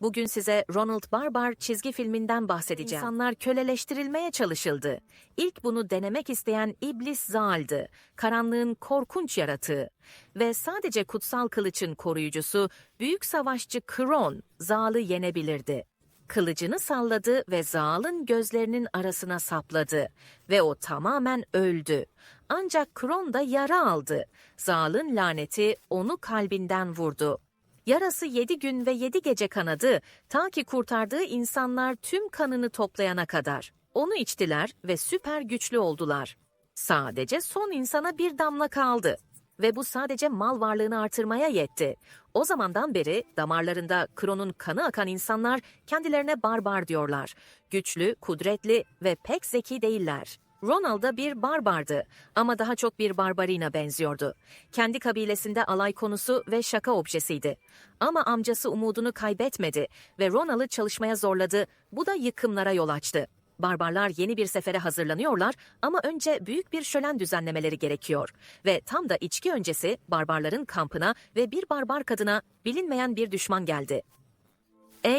Bugün size Ronald Barbar çizgi filminden bahsedeceğim. İnsanlar köleleştirilmeye çalışıldı. İlk bunu denemek isteyen İblis Zaal'dı. Karanlığın korkunç yaratığı. Ve sadece kutsal kılıçın koruyucusu, büyük savaşçı Kron, Zaal'ı yenebilirdi. Kılıcını salladı ve Zaal'ın gözlerinin arasına sapladı. Ve o tamamen öldü. Ancak Kron da yara aldı. Zaal'ın laneti onu kalbinden vurdu. Yarası yedi gün ve yedi gece kanadı, ta ki kurtardığı insanlar tüm kanını toplayana kadar. Onu içtiler ve süper güçlü oldular. Sadece son insana bir damla kaldı. Ve bu sadece mal varlığını artırmaya yetti. O zamandan beri damarlarında Kron'un kanı akan insanlar kendilerine barbar diyorlar. Güçlü, kudretli ve pek zeki değiller. Ronald da bir barbardı ama daha çok bir barbarina benziyordu. Kendi kabilesinde alay konusu ve şaka objesiydi. Ama amcası umudunu kaybetmedi ve Ronald'ı çalışmaya zorladı. Bu da yıkımlara yol açtı. Barbarlar yeni bir sefere hazırlanıyorlar ama önce büyük bir şölen düzenlemeleri gerekiyor. Ve tam da içki öncesi barbarların kampına ve bir barbar kadına bilinmeyen bir düşman geldi.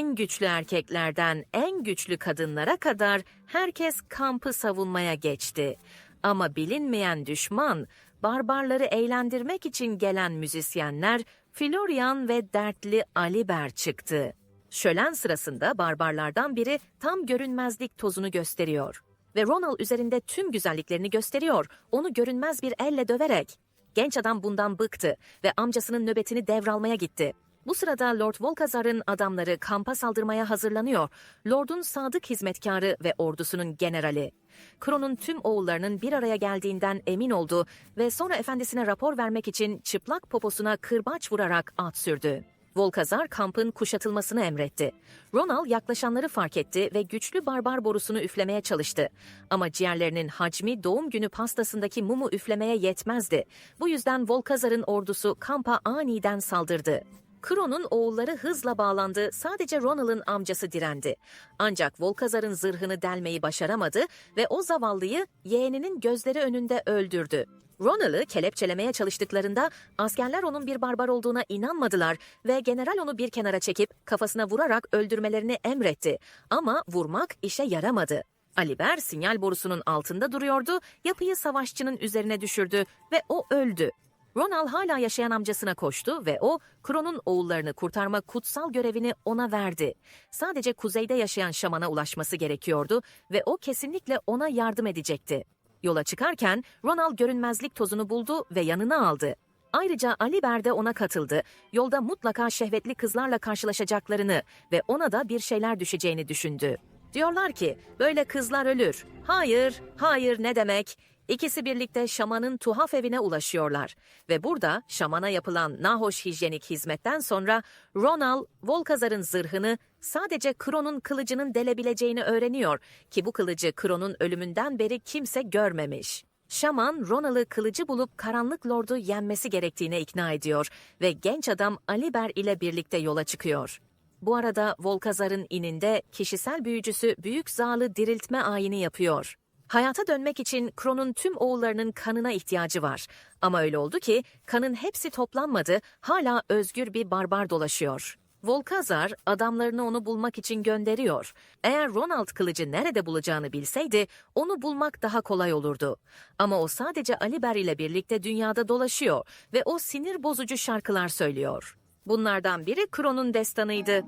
En güçlü erkeklerden en güçlü kadınlara kadar herkes kampı savunmaya geçti. Ama bilinmeyen düşman, barbarları eğlendirmek için gelen müzisyenler Florian ve dertli Aliber çıktı. Şölen sırasında barbarlardan biri tam görünmezlik tozunu gösteriyor. Ve Ronald üzerinde tüm güzelliklerini gösteriyor, onu görünmez bir elle döverek. Genç adam bundan bıktı ve amcasının nöbetini devralmaya gitti. Bu sırada Lord Volkazar'ın adamları kampa saldırmaya hazırlanıyor. Lord'un sadık hizmetkarı ve ordusunun generali. Kron'un tüm oğullarının bir araya geldiğinden emin oldu ve sonra efendisine rapor vermek için çıplak poposuna kırbaç vurarak at sürdü. Volkazar kampın kuşatılmasını emretti. Ronald yaklaşanları fark etti ve güçlü barbar borusunu üflemeye çalıştı. Ama ciğerlerinin hacmi doğum günü pastasındaki mumu üflemeye yetmezdi. Bu yüzden Volkazar'ın ordusu kampa aniden saldırdı. Kron'un oğulları hızla bağlandı, sadece Ronald'ın amcası direndi. Ancak Volkazar'ın zırhını delmeyi başaramadı ve o zavallıyı yeğeninin gözleri önünde öldürdü. Ronald'ı kelepçelemeye çalıştıklarında askerler onun bir barbar olduğuna inanmadılar ve general onu bir kenara çekip kafasına vurarak öldürmelerini emretti. Ama vurmak işe yaramadı. Aliber sinyal borusunun altında duruyordu, yapıyı savaşçının üzerine düşürdü ve o öldü. Ronald hala yaşayan amcasına koştu ve o, Kron'un oğullarını kurtarma kutsal görevini ona verdi. Sadece kuzeyde yaşayan şamana ulaşması gerekiyordu ve o kesinlikle ona yardım edecekti. Yola çıkarken Ronald görünmezlik tozunu buldu ve yanına aldı. Ayrıca Aliber de ona katıldı. Yolda mutlaka şehvetli kızlarla karşılaşacaklarını ve ona da bir şeyler düşeceğini düşündü. Diyorlar ki böyle kızlar ölür. Hayır, hayır ne demek? İkisi birlikte şamanın tuhaf evine ulaşıyorlar ve burada şamana yapılan nahoş hijyenik hizmetten sonra Ronald, Volkazar'ın zırhını sadece Kron'un kılıcının delebileceğini öğreniyor ki bu kılıcı Kron'un ölümünden beri kimse görmemiş. Şaman Ronald'ı kılıcı bulup karanlık lordu yenmesi gerektiğine ikna ediyor ve genç adam Aliber ile birlikte yola çıkıyor. Bu arada Volkazar'ın ininde kişisel büyücüsü Büyük Zal'ı diriltme ayini yapıyor. Hayata dönmek için Kron'un tüm oğullarının kanına ihtiyacı var. Ama öyle oldu ki kanın hepsi toplanmadı, hala özgür bir barbar dolaşıyor. Volkazar adamlarını onu bulmak için gönderiyor. Eğer Ronald kılıcı nerede bulacağını bilseydi onu bulmak daha kolay olurdu. Ama o sadece Aliber ile birlikte dünyada dolaşıyor ve o sinir bozucu şarkılar söylüyor. Bunlardan biri Kron'un destanıydı.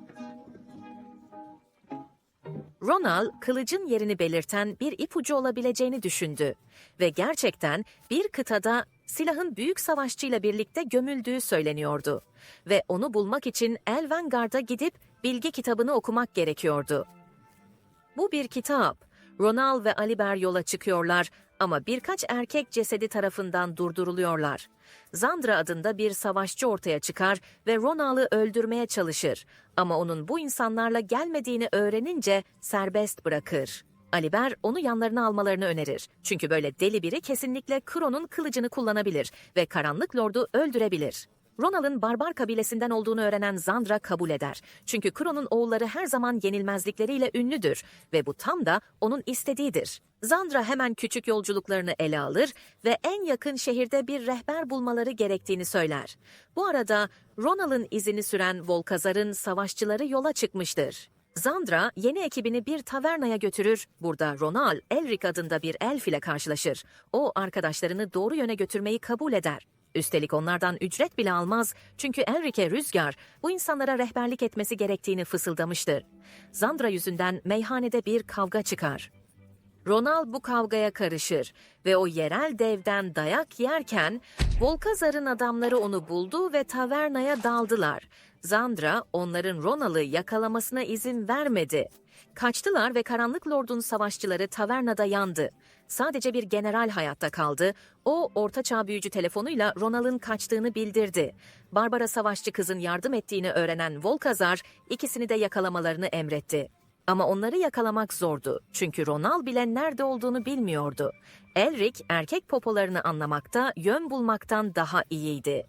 Ronald, kılıcın yerini belirten bir ipucu olabileceğini düşündü ve gerçekten bir kıtada silahın büyük savaşçıyla birlikte gömüldüğü söyleniyordu ve onu bulmak için Elvengard'a gidip bilgi kitabını okumak gerekiyordu. Bu bir kitap. Ronald ve Aliber yola çıkıyorlar ama birkaç erkek cesedi tarafından durduruluyorlar. Zandra adında bir savaşçı ortaya çıkar ve Ronald'ı öldürmeye çalışır ama onun bu insanlarla gelmediğini öğrenince serbest bırakır. Aliber onu yanlarına almalarını önerir. Çünkü böyle deli biri kesinlikle Kron'un kılıcını kullanabilir ve Karanlık Lord'u öldürebilir. Ronal'ın barbar kabilesinden olduğunu öğrenen Zandra kabul eder. Çünkü Kro'nun oğulları her zaman yenilmezlikleriyle ünlüdür ve bu tam da onun istediğidir. Zandra hemen küçük yolculuklarını ele alır ve en yakın şehirde bir rehber bulmaları gerektiğini söyler. Bu arada Ronal'ın izini süren Volkazar'ın savaşçıları yola çıkmıştır. Zandra yeni ekibini bir tavernaya götürür. Burada Ronal, Elric adında bir elf ile karşılaşır. O arkadaşlarını doğru yöne götürmeyi kabul eder. Üstelik onlardan ücret bile almaz çünkü Elric'e Rüzgar bu insanlara rehberlik etmesi gerektiğini fısıldamıştır. Zandra yüzünden meyhanede bir kavga çıkar. Ronal bu kavgaya karışır ve o yerel devden dayak yerken Volkazar'ın adamları onu buldu ve tavernaya daldılar. Zandra onların Ronal'ı yakalamasına izin vermedi. Kaçtılar ve Karanlık Lord'un savaşçıları tavernada yandı. Sadece bir general hayatta kaldı. O ortaçağ büyücü telefonuyla Ronal'ın kaçtığını bildirdi. Barbara savaşçı kızın yardım ettiğini öğrenen Volkazar ikisini de yakalamalarını emretti. Ama onları yakalamak zordu. Çünkü Ronal bile nerede olduğunu bilmiyordu. Elric erkek popolarını anlamakta, yön bulmaktan daha iyiydi.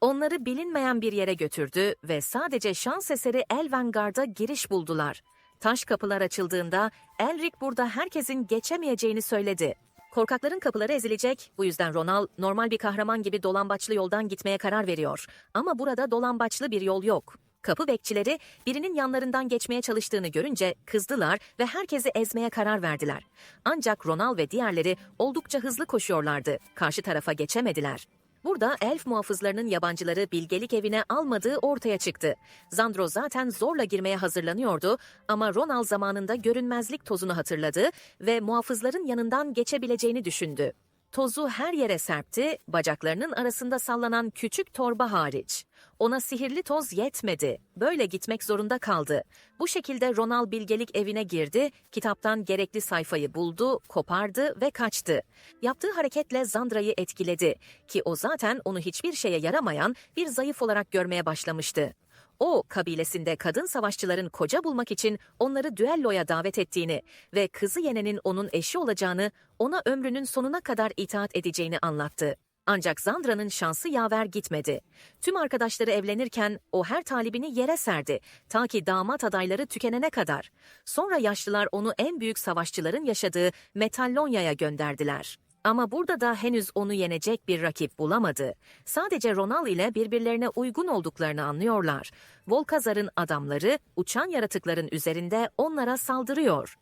Onları bilinmeyen bir yere götürdü ve sadece şans eseri Elvengard'a giriş buldular. Taş kapılar açıldığında Elric burada herkesin geçemeyeceğini söyledi. Korkakların kapıları ezilecek, bu yüzden Ronal normal bir kahraman gibi dolambaçlı yoldan gitmeye karar veriyor. Ama burada dolambaçlı bir yol yok. Kapı bekçileri birinin yanlarından geçmeye çalıştığını görünce kızdılar ve herkesi ezmeye karar verdiler. Ancak Ronal ve diğerleri oldukça hızlı koşuyorlardı. Karşı tarafa geçemediler. Burada elf muhafızlarının yabancıları bilgelik evine almadığı ortaya çıktı. Zandro zaten zorla girmeye hazırlanıyordu ama Ronal zamanında görünmezlik tozunu hatırladı ve muhafızların yanından geçebileceğini düşündü. Tozu her yere serpti, bacaklarının arasında sallanan küçük torba hariç. Ona sihirli toz yetmedi. Böyle gitmek zorunda kaldı. Bu şekilde Ronal bilgelik evine girdi, kitaptan gerekli sayfayı buldu, kopardı ve kaçtı. Yaptığı hareketle Zandra'yı etkiledi ki o zaten onu hiçbir şeye yaramayan bir zayıf olarak görmeye başlamıştı. O, kabilesinde kadın savaşçıların koca bulmak için onları düelloya davet ettiğini ve kızı yenenin onun eşi olacağını, ona ömrünün sonuna kadar itaat edeceğini anlattı. Ancak Zandra'nın şansı yaver gitmedi. Tüm arkadaşları evlenirken o her talibini yere serdi. Ta ki damat adayları tükenene kadar. Sonra yaşlılar onu en büyük savaşçıların yaşadığı Metallonya'ya gönderdiler. Ama burada da henüz onu yenecek bir rakip bulamadı. Sadece Ronal ile birbirlerine uygun olduklarını anlıyorlar. Volkazar'ın adamları uçan yaratıkların üzerinde onlara saldırıyor.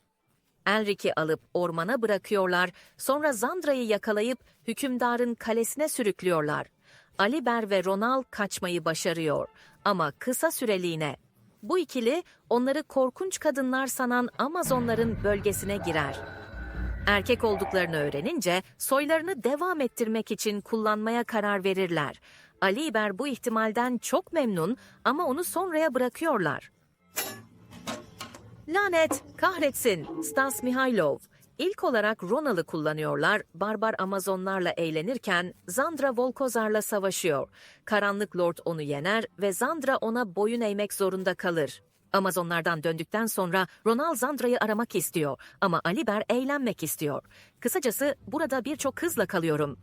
Elric'i alıp ormana bırakıyorlar, sonra Zandra'yı yakalayıp hükümdarın kalesine sürüklüyorlar. Aliber ve Ronal kaçmayı başarıyor ama kısa süreliğine. Bu ikili onları korkunç kadınlar sanan Amazonların bölgesine girer. Erkek olduklarını öğrenince soylarını devam ettirmek için kullanmaya karar verirler. Aliber bu ihtimalden çok memnun ama onu sonraya bırakıyorlar. Lanet, kahretsin, Stas Mihailov. İlk olarak Ronal'ı kullanıyorlar, barbar Amazonlarla eğlenirken Zandra Volkozar'la savaşıyor. Karanlık Lord onu yener ve Zandra ona boyun eğmek zorunda kalır. Amazonlardan döndükten sonra Ronal Zandra'yı aramak istiyor ama Aliber eğlenmek istiyor. Kısacası burada birçok kızla kalıyorum.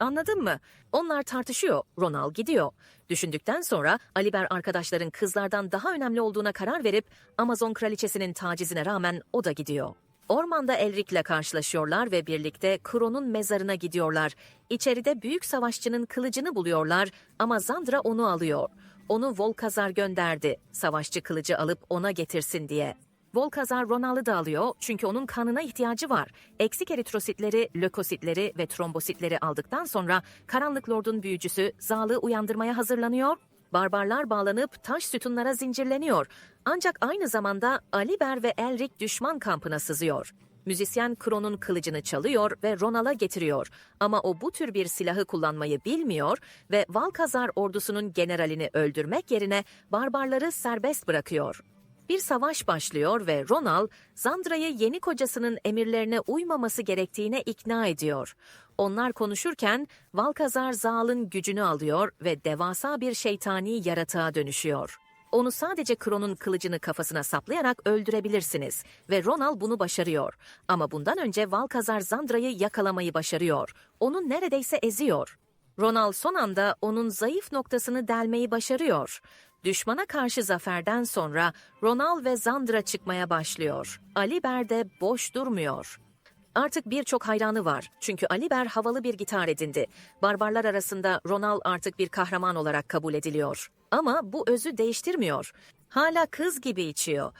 Anladın mı? Onlar tartışıyor, Ronal gidiyor. Düşündükten sonra Aliber arkadaşların kızlardan daha önemli olduğuna karar verip Amazon kraliçesinin tacizine rağmen o da gidiyor. Ormanda Elric'le karşılaşıyorlar ve birlikte Kron'un mezarına gidiyorlar. İçeride büyük savaşçının kılıcını buluyorlar ama Zandra onu alıyor. Onu Volkazar gönderdi. Savaşçı kılıcı alıp ona getirsin diye. Volkazar Ronal'ı da alıyor çünkü onun kanına ihtiyacı var. Eksik eritrositleri, lökositleri ve trombositleri aldıktan sonra Karanlık Lord'un büyücüsü Zal'ı uyandırmaya hazırlanıyor. Barbarlar bağlanıp taş sütunlara zincirleniyor. Ancak aynı zamanda Aliber ve Elric düşman kampına sızıyor. Müzisyen Kron'un kılıcını çalıyor ve Ronal'a getiriyor. Ama o bu tür bir silahı kullanmayı bilmiyor ve Valkazar ordusunun generalini öldürmek yerine barbarları serbest bırakıyor. Bir savaş başlıyor ve Ronal, Zandra'yı yeni kocasının emirlerine uymaması gerektiğine ikna ediyor. Onlar konuşurken Valkazar Zal'ın gücünü alıyor ve devasa bir şeytani yaratığa dönüşüyor. Onu sadece Kron'un kılıcını kafasına saplayarak öldürebilirsiniz ve Ronal bunu başarıyor. Ama bundan önce Valkazar Zandra'yı yakalamayı başarıyor. Onu neredeyse eziyor. Ronal son anda onun zayıf noktasını delmeyi başarıyor. Düşmana karşı zaferden sonra Ronal ve Zandra çıkmaya başlıyor. Aliber de boş durmuyor. Artık birçok hayranı var. Çünkü Aliber havalı bir gitar edindi. Barbarlar arasında Ronal artık bir kahraman olarak kabul ediliyor. Ama bu özü değiştirmiyor. Hala kız gibi içiyor.